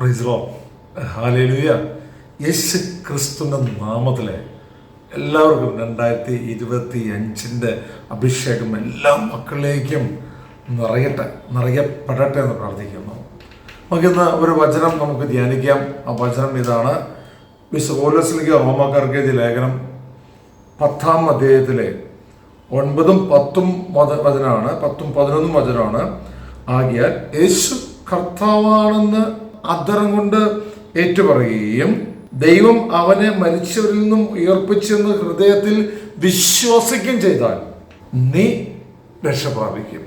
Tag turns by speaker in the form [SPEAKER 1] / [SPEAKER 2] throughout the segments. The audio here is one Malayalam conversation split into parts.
[SPEAKER 1] പ്രൈസ്ലോ ഹാലേലുയ യേശു ക്രിസ്തുവിന്റെ നാമത്തിലെ എല്ലാവർക്കും രണ്ടായിരത്തി ഇരുപത്തി അഞ്ചിന്റെ അഭിഷേകം എല്ലാ മക്കളിലേക്കും നിറയട്ടെ നിറയപ്പെടട്ടെ എന്ന് പ്രാർത്ഥിക്കുന്നു. നമുക്കിന്ന് ഒരു വചനം നമുക്ക് ധ്യാനിക്കാം. ആ വചനം ഇതാണ്. വിശ്വപോലസിലേക്ക് റോമാക്കാർക്കെഴുതിയ ലേഖനം പത്താം അധ്യായത്തിലെ ഒൻപതും പത്തും വച വചനമാണ് പത്തും പതിനൊന്നും വചനമാണ് ആകിയാൽ യേശു കർത്താവാണെന്ന് അദ്ധരം കൊണ്ട് ഏറ്റുപറയുകയും ദൈവം അവനെ മരിച്ചവരിൽ നിന്നും ഉയർപ്പിച്ചെന്ന് ഹൃദയത്തിൽ വിശ്വസിക്കുകയും ചെയ്താൽ നീ രക്ഷ പ്രാപിക്കും.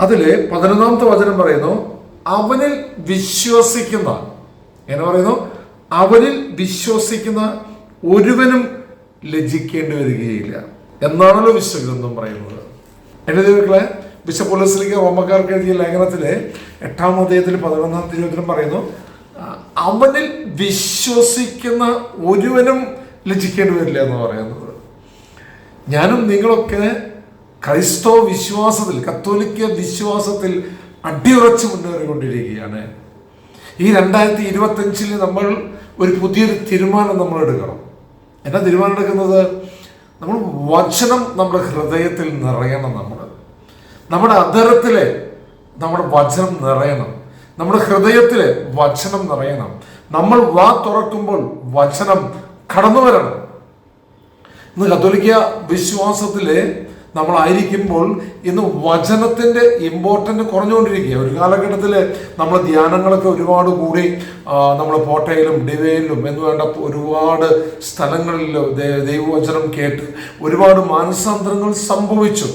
[SPEAKER 1] അതിൽ പതിനൊന്നാമത്തെ വചനം പറയുന്നു അവനിൽ വിശ്വസിക്കുന്ന എന്നെ പറയുന്നു? അവനിൽ വിശ്വസിക്കുന്ന ഒരുവനും ലജ്ജിക്കേണ്ടി വരികയില്ല. എന്നാണല്ലോ വിശ്വഗ്രന്ഥം പറയുന്നത്. എന്റെ ദൈവങ്ങളെ ബിഷപ്പുലസ്ലിക്ക് റോമക്കാർക്ക് എഴുതിയ ലേഖനത്തിലെ എട്ടാം അധ്യായത്തിൽ പതിനൊന്നാം തിരുവനന്തപുരം പറയുന്നു അവനിൽ വിശ്വസിക്കുന്ന ഒരുവനും ലജിക്കേണ്ടി വരില്ല എന്ന് പറയുന്നത്. ഞാനും നിങ്ങളൊക്കെ ക്രൈസ്തവ വിശ്വാസത്തിൽ കത്തോലിക്ക വിശ്വാസത്തിൽ അടിയുറച്ച് മുന്നേറിക്കൊണ്ടിരിക്കുകയാണ്. ഈ രണ്ടായിരത്തി ഇരുപത്തഞ്ചിൽ നമ്മൾ ഒരു പുതിയൊരു തീരുമാനം നമ്മൾ എടുക്കണം. എന്നാ തീരുമാനം എടുക്കുന്നത്? നമ്മൾ വചനം നമ്മുടെ ഹൃദയത്തിൽ നിറയണം നമ്മൾ. നമ്മുടെ അധരത്തിലെ നമ്മുടെ വചനം നിറയണം. നമ്മുടെ ഹൃദയത്തിലെ വചനം നിറയണം. നമ്മൾ വാ തുറക്കുമ്പോൾ വചനം കടന്നു വരണം. ഇന്ന് കത്തോലിക്ക വിശ്വാസത്തിൽ നമ്മളായിരിക്കുമ്പോൾ ഇന്ന് വചനത്തിന്റെ ഇമ്പോർട്ടന്റ് കുറഞ്ഞുകൊണ്ടിരിക്കുക ഒരു കാലഘട്ടത്തിൽ നമ്മൾ ധ്യാനങ്ങളൊക്കെ ഒരുപാട് കൂടി നമ്മൾ പോട്ടയിലും ഡിവയിലും എന്ന് വേണ്ട ഒരുപാട് സ്ഥലങ്ങളിൽ ദൈവവചനം കേട്ട് ഒരുപാട് മാനസാന്തരങ്ങൾ സംഭവിച്ചു.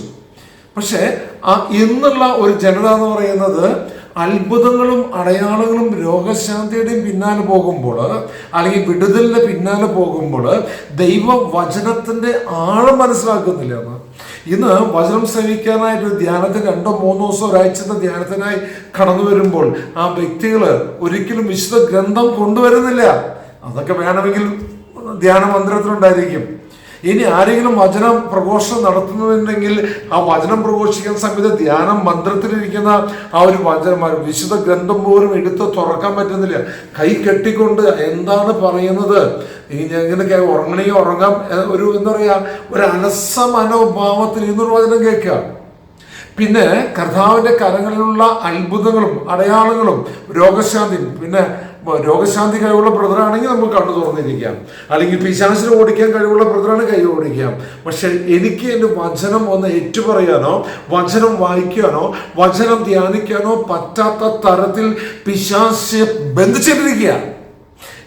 [SPEAKER 1] പക്ഷേ ആ ഇന്നുള്ള ഒരു ജനത എന്ന് പറയുന്നത് അത്ഭുതങ്ങളും അടയാളങ്ങളും രോഗശാന്തിയുടെയും പിന്നാലെ പോകുമ്പോൾ അല്ലെങ്കിൽ വിടുതലിന്റെ പിന്നാലെ പോകുമ്പോൾ ദൈവ വചനത്തിന്റെ ആഴം മനസ്സിലാക്കുന്നില്ല എന്ന്. ഇന്ന് വചനം ശ്രമിക്കാനായിട്ട് ധ്യാനത്തിന് രണ്ടോ മൂന്നോ ദിവസം ഒരാഴ്ചത്തെ ധ്യാനത്തിനായി കടന്നു വരുമ്പോൾ ആ വ്യക്തികൾ ഒരിക്കലും വിശുദ്ധ ഗ്രന്ഥം കൊണ്ടുവരുന്നില്ല. അതൊക്കെ വേണമെങ്കിൽ ധ്യാന മന്ദിരത്തിലുണ്ടായിരിക്കും. ഇനി ആരെങ്കിലും വചനം പ്രഘോഷണം നടത്തുന്നുണ്ടെങ്കിൽ ആ വചനം പ്രഘോഷിക്കുന്ന സമയത്ത് ധ്യാനം മന്ത്രത്തിലിരിക്കുന്ന ആ ഒരു വചനം വിശുദ്ധ ഗ്രന്ഥം പോലും എടുത്ത് തുറക്കാൻ പറ്റുന്നില്ല. കൈ കെട്ടിക്കൊണ്ട് എന്താണ് പറയുന്നത്? ഈ ഇങ്ങനെയൊക്കെ ഉറങ്ങണേ ഉറങ്ങാം ഒരു എന്താ പറയുക ഒരു അലസ മനോഭാവത്തിൽ ഇന്നൊരു വചനം കേൾക്കുക. പിന്നെ കർത്താവിന്റെ കരങ്ങളിലുള്ള അത്ഭുതങ്ങളും അടയാളങ്ങളും രോഗശാന്തിയും. പിന്നെ രോഗശാന്തി കഴിവുള്ള ബ്രദറാണെങ്കിൽ നമുക്ക് കണ്ണു തുറന്നിരിക്കാം. അല്ലെങ്കിൽ പിശാചിനെ ഓടിക്കാൻ കഴിവുള്ള ബ്രദറാണ് കൈ ഓടിക്കാം. പക്ഷെ എനിക്ക് എന്റെ വചനം ഒന്ന് ഏറ്റുപറയാനോ വചനം വായിക്കാനോ വചനം ധ്യാനിക്കാനോ പറ്റാത്ത തരത്തിൽ പിശാചെ ബന്ധിച്ചിട്ടിരിക്കുക.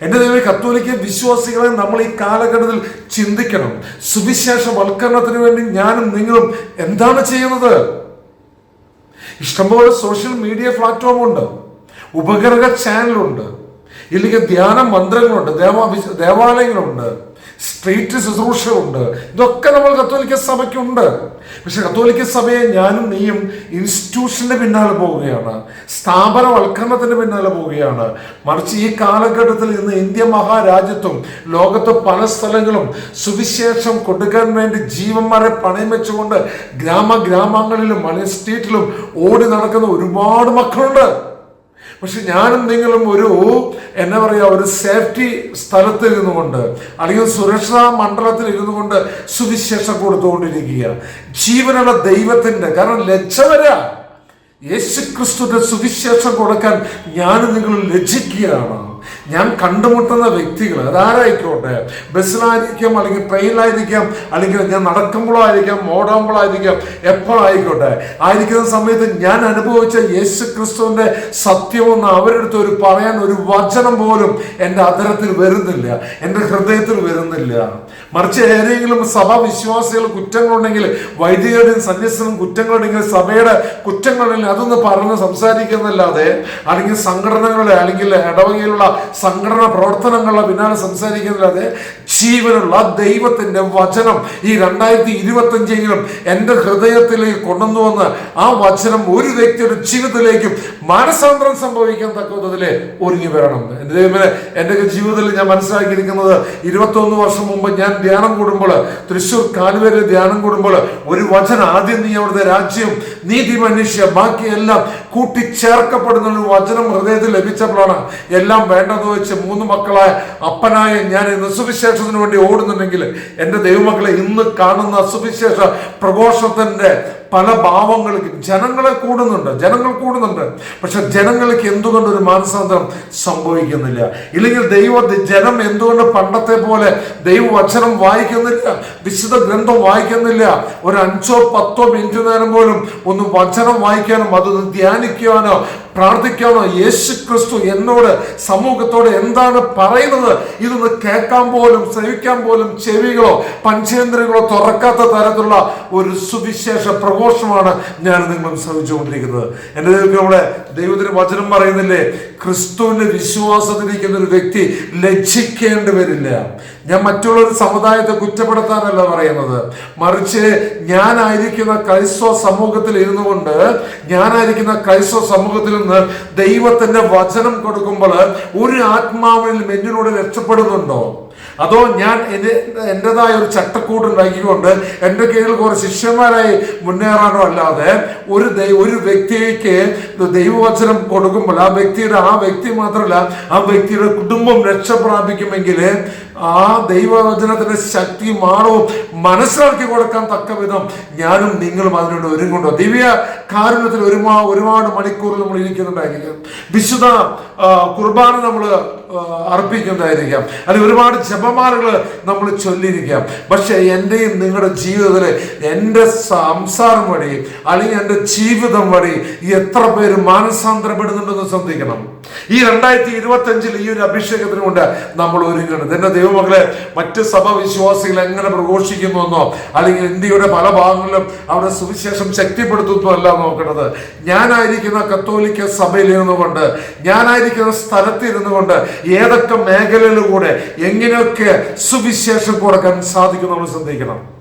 [SPEAKER 1] എന്റെ ദൈവം കത്തോലിക്ക വിശ്വാസികളെ നമ്മൾ ഈ കാലഘട്ടത്തിൽ ചിന്തിക്കണം. സുവിശേഷ വൽക്കരണത്തിന് വേണ്ടി ഞാനും നിങ്ങളും എന്താണ് ചെയ്യുന്നത്? ഇഷ്ടംപോലെ സോഷ്യൽ മീഡിയ പ്ലാറ്റ്ഫോം ഉണ്ട്. ഉപഗ്രഹ ചാനലുണ്ട് ഇല്ലെങ്കിൽ ധ്യാന മന്ത്രങ്ങളുണ്ട്. ദേവാ ദേവാലയങ്ങളുണ്ട്. സ്ട്രീറ്റ് ശുശ്രൂഷയുണ്ട്. ഇതൊക്കെ നമ്മൾ കത്തോലിക്ക സഭയ്ക്കുണ്ട്. പക്ഷെ കത്തോലിക്ക സഭയെ ഞാനും നീയും ഇൻസ്റ്റിറ്റ്യൂഷന്റെ പിന്നാലെ പോവുകയാണ്. സ്ഥാപനവൽക്കരണത്തിന്റെ പിന്നാലെ പോവുകയാണ്. മറിച്ച് ഈ കാലഘട്ടത്തിൽ ഇന്ന് ഇന്ത്യ മഹാരാജ്യത്തും ലോകത്ത് പല സ്ഥലങ്ങളും സുവിശേഷം കൊടുക്കാൻ വേണ്ടി ജീവന്മാരെ പണയം വെച്ചുകൊണ്ട് ഗ്രാമ ഗ്രാമങ്ങളിലും അല്ലെങ്കിൽ സ്ട്രീറ്റിലും ഓടി നടക്കുന്ന ഒരുപാട് മക്കളുണ്ട്. പക്ഷെ ഞാൻ എന്തെങ്കിലും ഒരു എന്താ പറയുക ഒരു സേഫ്റ്റി സ്ഥലത്ത് ഇരുന്നു കൊണ്ട് അല്ലെങ്കിൽ സുരക്ഷാ മണ്ഡലത്തിൽ ഇരുന്നു കൊണ്ട് സുവിശേഷം കൊടുത്തുകൊണ്ടിരിക്കുക. ജീവനുള്ള ദൈവത്തിന്റെ കാരണം ലജ്ജ വരാ. യേശു ക്രിസ്തുവിന്റെ സുവിശേഷം കൊടുക്കാൻ ഞാൻ നിങ്ങൾ ലജ്ജിക്കുകയാണ്. ഞാൻ കണ്ടുമുട്ടുന്ന വ്യക്തികൾ അതാരായിക്കോട്ടെ? ബസ്സിലായിരിക്കാം അല്ലെങ്കിൽ ട്രെയിനിലായിരിക്കാം അല്ലെങ്കിൽ ഞാൻ നടക്കുമ്പോഴായിരിക്കാം ഓടുമ്പോഴായിരിക്കാം എപ്പോഴായിക്കോട്ടെ? ആയിരിക്കുന്ന സമയത്ത് ഞാൻ അനുഭവിച്ച യേശു ക്രിസ്തുവിന്റെ സത്യമൊന്ന് അവരെടുത്ത് ഒരു പറയാൻ ഒരു വചനം പോലും എന്റെ അതരത്തിൽ വരുന്നില്ല എന്റെ ഹൃദയത്തിൽ വരുന്നില്ല. മറിച്ച് ഏതെങ്കിലും സഭാ വിശ്വാസികൾ കുറ്റങ്ങളുണ്ടെങ്കിൽ വൈദികരുടെയും സന്യസ്തനും കുറ്റങ്ങളുണ്ടെങ്കിൽ സഭയുടെ കുറ്റങ്ങളുണ്ടെങ്കിൽ അതൊന്ന് പറഞ്ഞ് സംസാരിക്കുന്നല്ലാതെ അല്ലെങ്കിൽ സംഘടനകളുടെ അല്ലെങ്കിൽ ഇടവകയിലുള്ള സംഘടന പ്രവർത്തനങ്ങളുടെ പിന്നാലെ സംസാരിക്കുന്നില്ലാതെ ജീവനുള്ള ദൈവത്തിന്റെ വചനം ഈ രണ്ടായിരത്തി ഇരുപത്തഞ്ചെങ്കിലും എന്റെ ഹൃദയത്തിലേക്ക് കൊണ്ടുവന്നു വന്ന് ആ വചനം ഒരു വ്യക്തിയുടെ ജീവിതത്തിലേക്കും മാനസാന്തരം സംഭവിക്കാൻ തക്ക വിധത്തിൽ ഒരുങ്ങി വരണം. എന്റെ ദൈവമേ എന്റെ ജീവിതത്തിൽ ഞാൻ മനസ്സിലാക്കിയിരിക്കുന്നത് ഇരുപത്തൊന്ന് വർഷം മുമ്പ് ഞാൻ ധ്യാനം കൂടുമ്പോൾ തൃശ്ശൂർ കാലുവേരിൽ ധ്യാനം കൂടുമ്പോൾ ഒരു വചനം ആദ്യം നീ അവിടുത്തെ രാജ്യം നീതി മനുഷ്യ ബാക്കിയെല്ലാം കൂട്ടിച്ചേർക്കപ്പെടുന്ന ഒരു വചനം ഹൃദയത്തിൽ ലഭിച്ചപ്പോഴാണ് എല്ലാം വേണ്ടെന്ന് വെച്ച് മൂന്ന് മക്കളായ അപ്പനായ ഞാൻ ഇന്ന് സുവിശേഷത്തിന് വേണ്ടി ഓടുന്നുണ്ടെങ്കിൽ എന്റെ ദൈവമക്കളെ ഇന്ന് കാണുന്ന സുവിശേഷ പ്രഘോഷത്തിന്റെ പല ഭാവങ്ങൾക്ക് ജനങ്ങളെ കൂടുന്നുണ്ട് ജനങ്ങൾ കൂടുന്നുണ്ട്. പക്ഷെ ജനങ്ങൾക്ക് എന്തുകൊണ്ട് ഒരു മാനസാന്തരം സംഭവിക്കുന്നില്ല? ഇല്ലെങ്കിൽ ദൈവ ജനം എന്തുകൊണ്ട് പണ്ടത്തെ പോലെ ദൈവവചനം വായിക്കുന്നില്ല? വിശുദ്ധ ഗ്രന്ഥം വായിക്കുന്നില്ല? ഒരു അഞ്ചോ പത്തോ മിനിറ്റ് നേരം പോലും ഒന്ന് വചനം വായിക്കാനും അതൊന്ന് ധ്യാനിക്കുവാനോ പ്രാർത്ഥിക്കാനോ യേശു ക്രിസ്തു എന്നോട് സമൂഹത്തോട് എന്താണ് പറയുന്നത്? ഇതൊന്ന് കേൾക്കാൻ പോലും ശ്രവിക്കാൻ പോലും ചെവികളോ പഞ്ചേന്ദ്രങ്ങളോ തുറക്കാത്ത തരത്തിലുള്ള ഒരു സുവിശേഷ പ്രഘോഷമാണ് ഞാൻ നിങ്ങളും ശ്രമിച്ചുകൊണ്ടിരിക്കുന്നത്. എന്റെ ദൈവം നമ്മുടെ ദൈവത്തിന് വചനം പറയുന്നില്ലേ? ക്രിസ്തുവിന്റെ വിശ്വാസത്തിലിരിക്കുന്ന ഒരു വ്യക്തി ലജ്ജിക്കേണ്ടി വരില്ല. ഞാൻ മറ്റുള്ള ഒരു സമുദായത്തെ കുറ്റപ്പെടുത്താനല്ല പറയുന്നത്. മറിച്ച് ഞാനായിരിക്കുന്ന ക്രൈസ്തവ സമൂഹത്തിൽ ഇരുന്നു കൊണ്ട് ഞാനായിരിക്കുന്ന ക്രൈസ്തവ സമൂഹത്തിൽ നിന്ന് ദൈവത്തിന്റെ വചനം കൊടുക്കുമ്പോൾ ഒരു ആത്മാവിൽ എന്നിലൂടെ രക്ഷപ്പെടുന്നുണ്ടോ? അതോ ഞാൻ എന്റെ എന്റെതായ ഒരു ചട്ടക്കൂട് ഉണ്ടാക്കിക്കൊണ്ട് എന്റെ കീഴിൽ കുറെ ശിഷ്യന്മാരായി മുന്നേറാനോ അല്ലാതെ ഒരു ഒരു വ്യക്തിക്ക് ദൈവവചനം കൊടുക്കുമ്പോൾ ആ വ്യക്തിയുടെ ആ വ്യക്തി മാത്രമല്ല ആ വ്യക്തിയുടെ കുടുംബം രക്ഷ പ്രാപിക്കുമെങ്കിൽ ആ ദൈവവചനത്തിന്റെ ശക്തി മാണവും മനസ്സിലാക്കി കൊടുക്കാൻ തക്ക വിധം ഞാനും നിങ്ങളും അതിനോട് ഒരുങ്ങുണ്ടോ ദിവ്യ കാരുണ്യത്തിൽ ഒരുമാ ഒരുപാട് മണിക്കൂർ നമ്മൾ ഇരിക്കുന്നുണ്ടായിരിക്കും. വിശുദ്ധ കുർബാന നമ്മൾ അർപ്പിക്കുന്നതായിരിക്കാം. അല്ലെങ്കിൽ ഒരുപാട് ജപമാലകൾ നമ്മൾ ചൊല്ലിയിരിക്കാം. പക്ഷെ എന്റെയും നിങ്ങളുടെ ജീവിതത്തിൽ എന്റെ സംസാരം വഴി അല്ലെങ്കിൽ എന്റെ ജീവിതം വഴി എത്ര പേര് മാനസാന്തരപ്പെടുന്നുണ്ടെന്ന് ശ്രദ്ധിക്കണം. ഈ രണ്ടായിരത്തി ഇരുപത്തി അഞ്ചിൽ ഈ ഒരു അഭിഷേകത്തിന് കൊണ്ട് നമ്മൾ ഒരുങ്ങുന്നത്. എന്റെ ദൈവമകളെ മറ്റ് സഭ വിശ്വാസികൾ എങ്ങനെ പ്രഘോഷിക്കുന്നുവെന്നോ അല്ലെങ്കിൽ ഇന്ത്യയുടെ പല ഭാഗങ്ങളിലും അവിടെ സുവിശേഷം ശക്തിപ്പെടുത്തുന്നു അല്ല നോക്കുന്നത് ഞാനായിരിക്കുന്ന കത്തോലിക്ക സഭയിൽ ഇരുന്നു കൊണ്ട് ഞാനായിരിക്കുന്ന സ്ഥലത്തിരുന്നു കൊണ്ട് ഏതൊക്കെ മേഖലയിലൂടെ എങ്ങനെയൊക്കെ സുവിശേഷം കൊടുക്കാൻ സാധിക്കും നമ്മൾ ശ്രദ്ധിക്കണം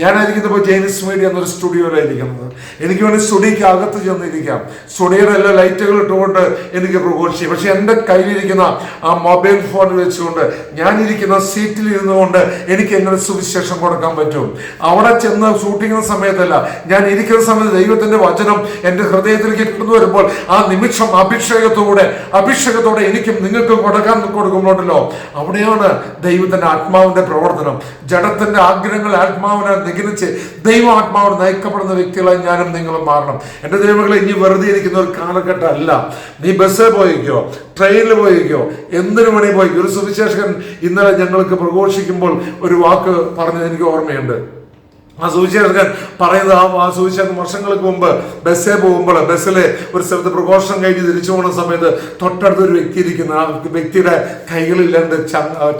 [SPEAKER 1] ഞാനായിരിക്കുന്നത് ഇപ്പോൾ ജെയിനിസ് മീഡിയ എന്നൊരു സ്റ്റുഡിയോയിലായിരിക്കുന്നത് എനിക്ക് വേണ്ടി സ്റ്റുഡിയോക്ക് അകത്ത് ചെന്നിരിക്കാം. സ്റ്റുഡിയോയുടെ എല്ലാ ലൈറ്റുകൾ ഇട്ടുകൊണ്ട് എനിക്ക് പ്രഘോഷി പക്ഷെ എന്റെ കയ്യിലിരിക്കുന്ന ആ മൊബൈൽ ഫോൺ വെച്ചുകൊണ്ട് ഞാനിരിക്കുന്ന സീറ്റിൽ ഇരുന്നുകൊണ്ട് എനിക്ക് എങ്ങനെ സുവിശേഷം കൊടുക്കാൻ പറ്റും? അവിടെ ചെന്ന് ഷൂട്ടിങ്ങുന്ന സമയത്തല്ല ഞാൻ ഇരിക്കുന്ന സമയത്ത് ദൈവത്തിന്റെ വചനം എന്റെ ഹൃദയത്തിലേക്ക് കടന്നു വരുമ്പോൾ ആ നിമിഷം അഭിഷേകത്തോടെ അഭിഷേകത്തോടെ എനിക്കും നിങ്ങൾക്കും കൊടുക്കാൻ കൊടുക്കുമ്പോണ്ടല്ലോ അവിടെയാണ് ദൈവത്തിന്റെ ആത്മാവിന്റെ പ്രവർത്തനം. ജഡത്തിന്റെ ആഗ്രഹങ്ങൾ ആത്മാവിനെ നിഗനിച്ച് ദൈവാത്മാവോട് നയിക്കപ്പെടുന്ന വ്യക്തികളായി ഞാനും നിങ്ങളും മാറണം. എന്റെ ദൈവങ്ങളെ ഇനി വെറുതെ ഇരിക്കുന്ന ഒരു കാലഘട്ടമല്ല. നീ ബസ്സിൽ പോയിക്കോ ട്രെയിനിൽ പോയിക്കോ എന്തിനു മണി പോയിക്കോ. ഒരു സുവിശേഷകൻ ഇന്നലെ ഞങ്ങൾക്ക് പ്രഘോഷിക്കുമ്പോൾ ഒരു വാക്ക് പറഞ്ഞത് എനിക്ക് ഓർമ്മയുണ്ട്. ആ സൂചിയർക്ക് പറയുന്നത് ആ ആ സുവിശേഷൻ വർഷങ്ങൾക്ക് മുമ്പ് ബസ്സേ പോകുമ്പോൾ ബസ്സിലെ ഒരു സ്ഥലത്ത് പ്രഘോഷണം കഴിഞ്ഞ് തിരിച്ചു പോകുന്ന സമയത്ത് തൊട്ടടുത്ത് ഒരു വ്യക്തി ഇരിക്കുന്ന. ആ വ്യക്തിയുടെ കൈകളിൽ രണ്ട്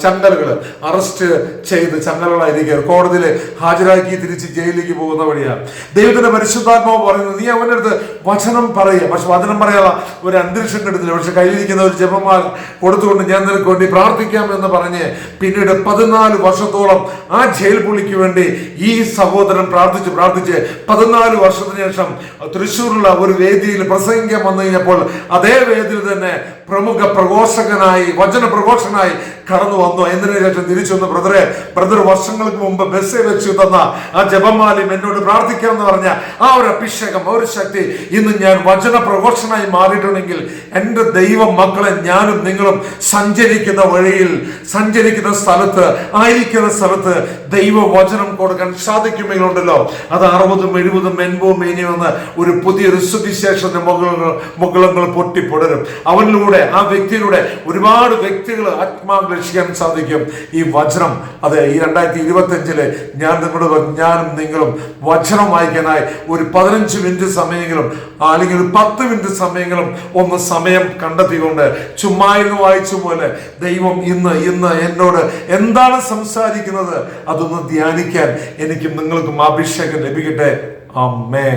[SPEAKER 1] ചങ്ങലകൾ അറസ്റ്റ് ചെയ്ത് ചങ്ങലകളായിരിക്കും. കോടതിയിൽ ഹാജരാക്കി തിരിച്ച് ജയിലിലേക്ക് പോകുന്ന വഴിയാണ് ദൈവത്തിന്റെ പരിശുദ്ധാത്മാവ് പറയുന്നത് നീ അവന്റെ അടുത്ത് വചനം പറയുക. പക്ഷെ വചനം പറയാനുള്ള ഒരു അന്തരീക്ഷം കിട്ടുന്നില്ല പക്ഷെ കയ്യിലിരിക്കുന്ന ഒരു ജപമാർ കൊടുത്തുകൊണ്ട് ഞാൻ നിനക്ക് വേണ്ടി പ്രാർത്ഥിക്കാം എന്ന് പറഞ്ഞ് പിന്നീട് പതിനാല് വർഷത്തോളം ആ ജയിൽ പുള്ളിക്ക് വേണ്ടി ഈ സഹോദരൻ പ്രാർത്ഥിച്ച് പ്രാർത്ഥിച്ച് പതിനാല് വർഷത്തിന് ശേഷം തൃശ്ശൂരിലുള്ള ഒരു വേദിയിൽ പ്രസംഗിക്കാൻ വന്നു കഴിഞ്ഞപ്പോൾ അതേ വേദിയിൽ തന്നെ പ്രമുഖ പ്രഘോഷകനായി വചന പ്രഘോഷകനായി കടന്നു വന്നു. എന്നതിന് ശേഷം തിരിച്ചു വന്നു? ബ്രദറെ ബ്രദർ വർഷങ്ങൾക്ക് മുമ്പ് ബസ്സിൽ വെച്ച് തന്ന ആ ജപമാലയും എന്നോട് പ്രാർത്ഥിക്കാമെന്ന് പറഞ്ഞ ആ ഒരു അഭിഷേകം ഒരു ശക്തി ഇന്ന് ഞാൻ വചന പ്രഘോഷനായി മാറിയിട്ടുണ്ടെങ്കിൽ എന്റെ ദൈവ മക്കളെ ഞാനും നിങ്ങളും സഞ്ചരിക്കുന്ന വഴിയിൽ സഞ്ചരിക്കുന്ന സ്ഥലത്ത് ആയിരിക്കുന്ന സ്ഥലത്ത് ദൈവ വചനം കൊടുക്കാൻ സാധിക്കുമെങ്കിലുണ്ടല്ലോ. അത് അറുപതും എഴുപതും എൺപതും മേനിയുമെന്ന് ഒരു പുതിയൊരു സുവിശേഷത്തിന്റെ മുകളങ്ങൾ മുകളങ്ങൾ പൊട്ടിപ്പൊടരും. അവനിലൂടെ ആ വ്യക്തിയിലൂടെ ഒരുപാട് വ്യക്തികൾ ആത്മാവ് രക്ഷിക്കാൻ സാധിക്കും. ഈ വചനം അത് ഈ രണ്ടായിരത്തി ഇരുപത്തി അഞ്ചിൽ ഞാൻ നിങ്ങളുടെ ഞാനും നിങ്ങളും വചനം വായിക്കാനായി ഒരു പതിനഞ്ച് മിനിറ്റ് സമയങ്ങളും അല്ലെങ്കിൽ ഒരു പത്ത് മിനിറ്റ് സമയങ്ങളും ഒന്ന് സമയം കണ്ടെത്തിക്കൊണ്ട് ചുമ്മാ ഇരുന്ന് വായിച്ച പോലെ ദൈവം ഇന്ന് ഇന്ന് എന്നോട് എന്താണ് സംസാരിക്കുന്നത്? അതൊന്ന് ധ്യാനിക്കാൻ എനിക്കും നിങ്ങൾക്കും അഭിഷേകം ലഭിക്കട്ടെ. അമ്മേ